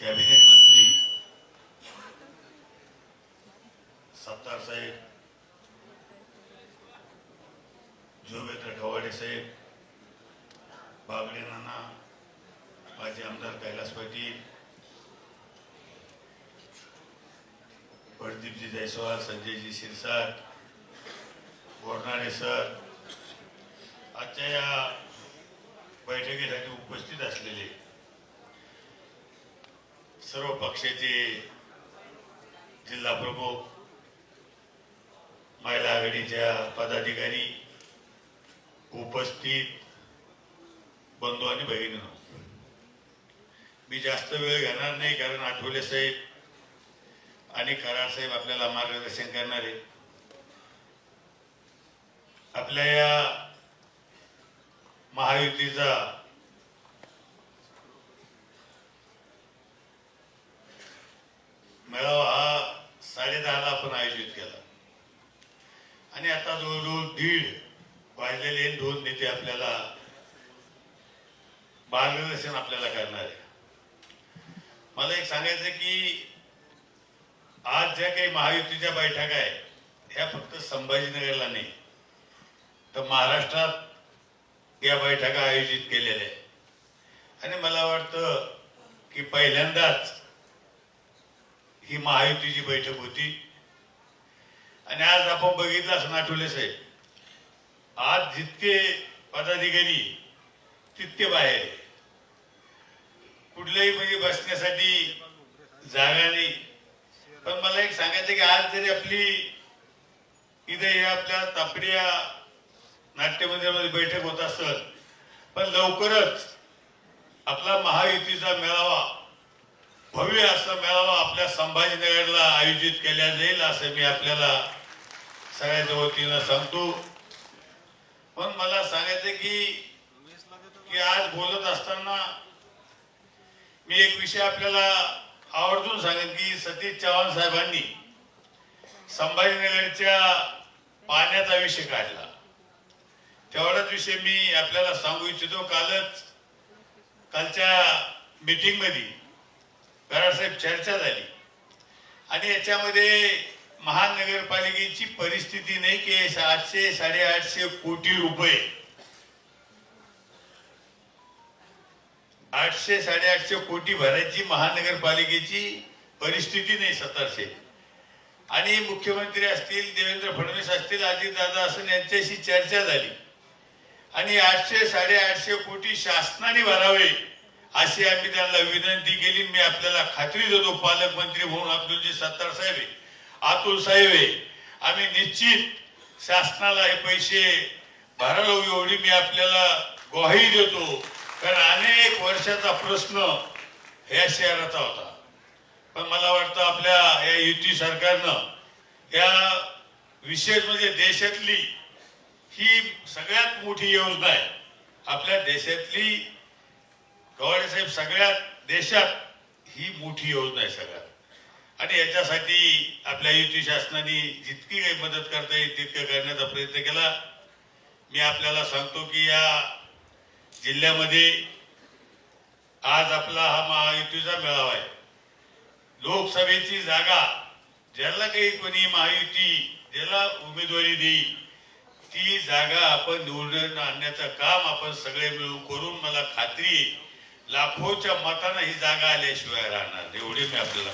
Cabinet मंत्री सत्तार साहेब जोगेंद्र खवाडे साहेब बागडे नाना माजी आमदार कैलास पाटील प्रदीपजी जयस्वाल संजयजी शिरसाट बोरणारे सर आजच्या या बैठकीसाठी उपस्थित असलेले सर्व पक्षाचे जिल्हा प्रमुख महिला आघाडीच्या पदाधिकारी उपस्थित बंधू आणि बहिणी मी जास्त वेळ घेणार नाही कारण आठवले साहेब आणि करार साहेब आपल्याला मार्गदर्शन करणारे आपल्या या महायुतीचा मेळावा हा साडेदहाला आपण आयोजित केला. आणि आता जवळजवळ दीड वाजलेले दोन नेते आपल्याला मार्गदर्शन आपल्याला करणार आहे मला एक सांगायचं की आज ज्या काही महायुतीच्या बैठका आहेत ह्या फक्त संभाजीनगरला नाही तर महाराष्ट्रात या बैठका आयोजित केलेल्या आहेत. आणि मला वाटतं की पहिल्यांदाच ही महायुतीची बैठक होती. आणि आज आपण बघितलं असं आठवले साहेब. आज जितके पदाधिकारी तितके बाहेर कुठल्याही म्हणजे बसण्यासाठी जागा नाही. पण मला एक सांगायचं की आज जरी आपली इथे या आपल्या तापडिया नाट्य मंदिरामध्ये बैठक होत असत पण लवकरच आपला महायुतीचा मेळावा भव्य असा मेळावा आपल्या संभाजीनगरला आयोजित केला जाईल असं मी आपल्याला सगळ्याच्या वतीनं सांगतो. पण मला सांगायचं की की आज बोलत असताना मी एक विषय आपल्याला आवर्जून सांगेन की सतीश चव्हाण साहेबांनी संभाजीनगरच्या पाण्याचा विषय काढला. तेवढाच विषय मी आपल्याला सांगू इच्छितो. कालच कालच्या मिटिंगमध्ये मध्ये चर्चा झाली. आणि याच्यामध्ये महानगरपालिकेची परिस्थिती नाही की आठशे साडेआठशे कोटी रुपये. आठशे साडेआठशे कोटी भरायची महानगरपालिकेची परिस्थिती नाही सतरशे. आणि मुख्यमंत्री असतील देवेंद्र फडणवीस असतील अजितदादा असं यांच्याशी चर्चा झाली. आणि आठशे साडेआठशे कोटी शासनाने भरावे. अशी आम्ही त्यांना विनंती केली मी आपल्याला खात्री देतो पालकमंत्री म्हणून अब्दुलजी सत्तार साहेब अतुल साहेब आहे. आम्ही निश्चित शासनाला हे पैसे भरायला एवढी मी आपल्याला ग्वाही देतो. कारण अनेक वर्षाचा प्रश्न ह्या शहराचा होता. पण मला वाटतं आपल्या या युती सरकारनं या विशेष म्हणजे देशातली ही सगळ्यात मोठी योजना आहे. आपल्या देशातली गवाडे साहेब सगळ्यात देशात ही मोठी योजना आहे सगळ्यात. आणि याच्यासाठी आपल्या युती शासनाने जितकी काही मदत करता येईल तितकं करण्याचा प्रयत्न केला. मी आपल्याला सांगतो की या जिल्ह्यामध्ये आज आपला हा महायुतीचा मेळावा आहे. लोकसभेची जागा ज्याला काही कोणी महायुती ज्याला उमेदवारी देईल ती जागा आपण निवडून आणण्याचं काम आपण सगळे मिळून करून मला खात्री आहे, लाखोच्या मतानं ही जागा आल्याशिवाय राहणार एवढी मी आपल्याला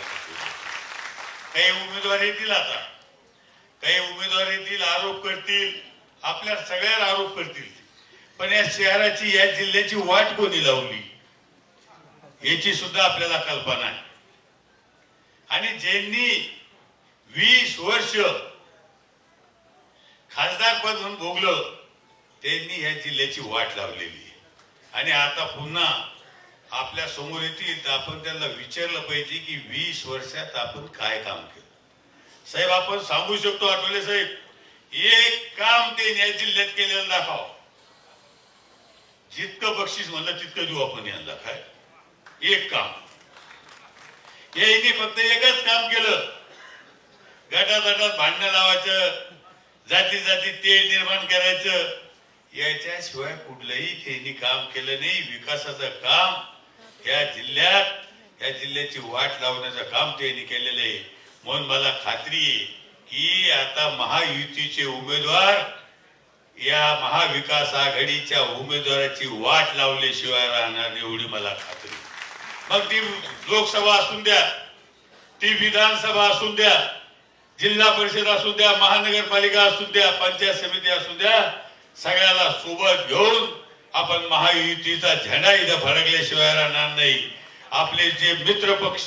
काही उमेदवार येतील आता. काही उमेदवार येतील आरोप करतील. आपल्या सगळ्याला आरोप करतील. पण या शहराची या जिल्ह्याची वाट कोणी लावली? याची सुद्धा आपल्याला कल्पना आहे. आणि ज्यांनी वीस वर्ष खासदार पद म्हणून भोगलं त्यांनी या जिल्ह्याची वाट लावलेली आहे. आणि आता पुन्हा आपल्यासमोर येतील तर आपण त्यांना विचारलं पाहिजे की वीस वर्षात आपण काय काम केलं? साहेब आपण सांगू शकतो आठवले साहेब एक काम ते या जिल्ह्यात केलेलं दाखव. जितकं बक्षीस म्हणलं तितकं देऊ आपण यांना. काय? एक काम. यांनी फक्त एकच काम केलं. गटातटात भांडणं लावायचं जाती जाती तेल निर्माण करायचं. याच्याशिवाय कुठलंही त्यांनी काम केलं नाही. विकासाचं काम या जिल्ह्यात या जिल्ह्याची वाट लावण्याचं काम त्यांनी केलेलं आहे. म्हणून मला खात्री आहे की आता महायुतीचे उमेदवार या महाविकास आघाडीच्या उमेदवाराची वाट लावल्याशिवाय राहणार एवढी मला खात्री मग ती लोकसभा असून द्या ती विधानसभा असून द्या जिल्हा परिषद असू द्या महानगरपालिका असू द्या पंचायत समिती असू द्या सगळ्याला सोबत घेऊन आपण महायुतीचा झेंडा इथं फडकल्याशिवाय राहणार नाही. आपले जे मित्र पक्ष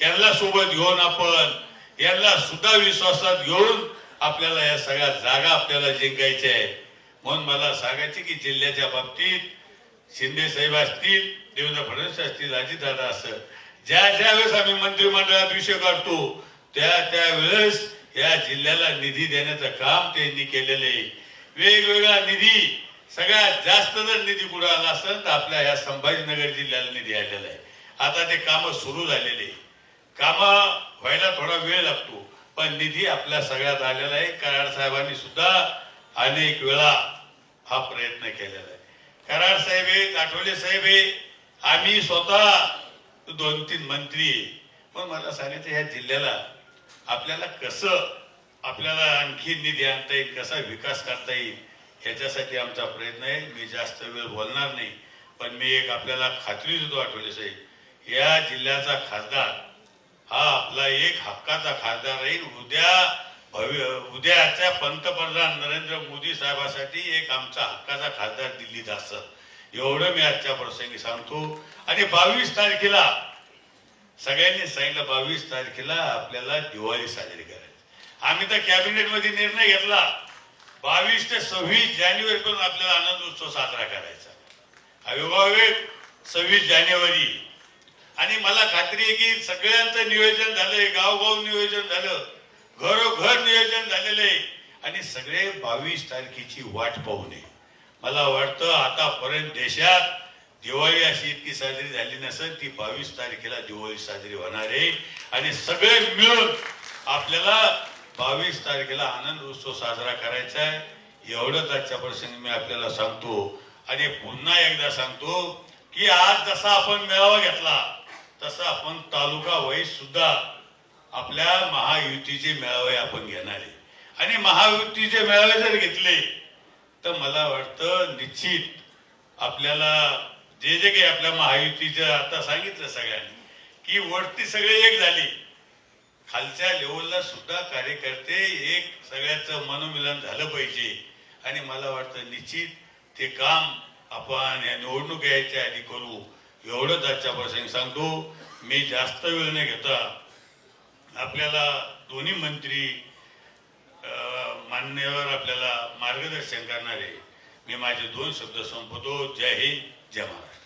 यांना सोबत घेऊन आपण यांना सुद्धा विश्वासात घेऊन आपल्याला या सगळ्या जागा आपल्याला जिंकायच्या आहे म्हणून मला सांगायचे की जिल्ह्याच्या बाबतीत शिंदे साहेब असतील देवेंद्र फडणवीस असतील अजितदादा असं ज्या ज्या वेळेस आम्ही मंत्रिमंडळात विषय काढतो त्या त्यावेळेस या जिल्ह्याला निधी देण्याचं काम त्यांनी केलेलं आहे. वेगवेगळा निधी सगळ्यात जास्त जर निधी कुठं आला असेल तर आपल्या या संभाजीनगर जिल्ह्याला निधी आलेला आहे. आता ते कामं सुरू झालेले आहे. कामं व्हायला थोडा वेळ लागतो पण निधी आपल्या सगळ्यात आलेला आहे. कराड साहेबांनी सुद्धा अनेक वेळा हा प्रयत्न केलेला आहे. कराड साहेब आहेत आठवले साहेब आहे आम्ही स्वतः दोन तीन मंत्री पण मला सांगायचं ह्या जिल्ह्याला आपल्याला कसं आपल्याला आणखी निधी आणता येईल कसा विकास करता येईल याच्यासाठी आमचा प्रयत्न आहे. मी जास्त वेळ बोलणार नाही पण मी एक आपल्याला खात्री देतो आठवले साहेब या जिल्ह्याचा खासदार हा आपला एक हक्काचा खासदार राहील. उद्या भव्य उद्याच्या पंतप्रधान नरेंद्र मोदी साहेबासाठी एक आमचा हक्काचा खासदार दिल्लीत असत. एवढं मी आजच्या प्रसंगी सांगतो. आणि बावीस तारखेला सगळ्यांनी सांगितलं बावीस तारखेला आपल्याला दिवाळी साजरी करायची. आम्ही तर कॅबिनेटमध्ये निर्णय घेतला. बावीस ते सव्वीस जानेवारी पर्यंत आपल्याला आनंद उत्सव साजरा करायचा. अविभाविक सव्वीस जानेवारी. आणि मला खात्री आहे की सगळ्यांचं नियोजन झालंय गावगाव नियोजन झालं घरोघर नियोजन झालेलं आहे. आणि सगळे बावीस तारखेची वाट पाहू नये मला वाटतं आतापर्यंत देशात दिवाळी अशी इतकी साजरी झाली नसेल ती बावीस तारखेला दिवाळी साजरी होणार आहे. आणि सगळे मिळून आपल्याला बावीस तारखेला आनंद उत्सव साजरा करायचा आहे. एवढंच आजच्या प्रसंगी मी आपल्याला सांगतो. आणि पुन्हा एकदा सांगतो की आज जसा आपण मेळावा घेतला तसा आपण तालुका वाईज सुद्धा आपल्या महायुतीचे मेळावे आपण घेणार आहे. आणि महायुतीचे मेळावे जर घेतले तर मला वाटतं निश्चित आपल्याला जे जे काही आपल्या महायुतीचं आता सांगितलं सगळ्यांनी की वरती सगळे एक झाली. खालच्या लेवलला सुद्धा कार्यकर्ते एक सगळ्याचं मनोमिलन झालं पाहिजे. आणि मला वाटतं निश्चित ते काम आपण या निवडणूक यायच्या आधी करू. एवढंच आजच्या प्रसंगी सांगतो. मी जास्त वेळ न घेता आपल्याला दोन्ही मंत्री मान्यवर आपल्याला मार्गदर्शन करणारे मी माझे दोन शब्द संपवतो. जय हिंद जय महाराष्ट्र.